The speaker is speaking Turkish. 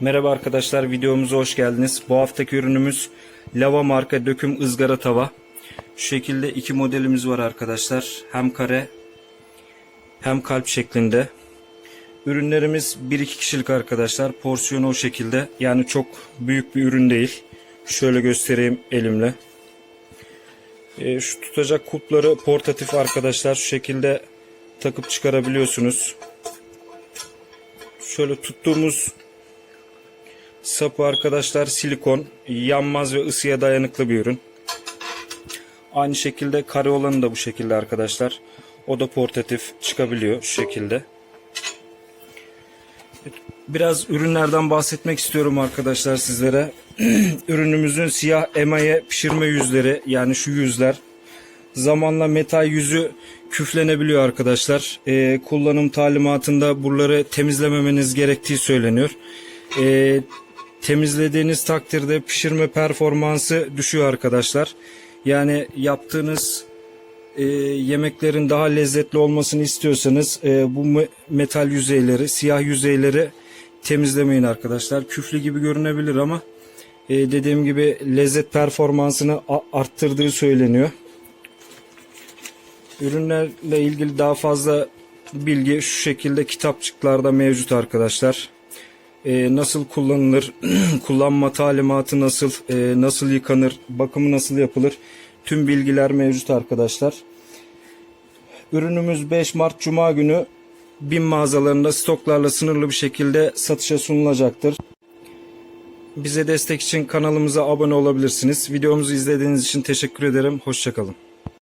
Merhaba arkadaşlar videomuza hoş geldiniz. Bu haftaki ürünümüz Lava marka döküm ızgara tava. Şu şekilde iki modelimiz var arkadaşlar. Hem kare hem kalp şeklinde. Ürünlerimiz 1-2 kişilik arkadaşlar. Porsiyonu o şekilde. Yani çok büyük bir ürün değil. Şöyle göstereyim elimle. Ee, şu tutacak kulpları portatif arkadaşlar. Şu şekilde takıp çıkarabiliyorsunuz. Şöyle tuttuğumuz Sapı arkadaşlar silikon, yanmaz ve ısıya dayanıklı bir ürün. Aynı şekilde kare olanı da bu şekilde arkadaşlar. O da portatif çıkabiliyor şu şekilde. Biraz ürünlerden bahsetmek istiyorum arkadaşlar sizlere. Ürünümüzün siyah emaye pişirme yüzleri yani şu yüzler zamanla metal yüzü küflenebiliyor arkadaşlar. Ee, kullanım talimatında buraları temizlememeniz gerektiği söyleniyor. Ee, temizlediğiniz takdirde pişirme performansı düşüyor arkadaşlar. Yani yaptığınız e, yemeklerin daha lezzetli olmasını istiyorsanız e, bu me- metal yüzeyleri, siyah yüzeyleri temizlemeyin arkadaşlar. Küflü gibi görünebilir ama e, dediğim gibi lezzet performansını arttırdığı söyleniyor. Ürünlerle ilgili daha fazla bilgi şu şekilde kitapçıklarda mevcut arkadaşlar. Ee, nasıl kullanılır, kullanma talimatı nasıl, e, nasıl yıkanır, bakımı nasıl yapılır tüm bilgiler mevcut arkadaşlar. Ürünümüz 5 Mart Cuma günü BİM mağazalarında stoklarla sınırlı bir şekilde satışa sunulacaktır. Bize destek için kanalımıza abone olabilirsiniz. Videomuzu izlediğiniz için teşekkür ederim. Hoşçakalın.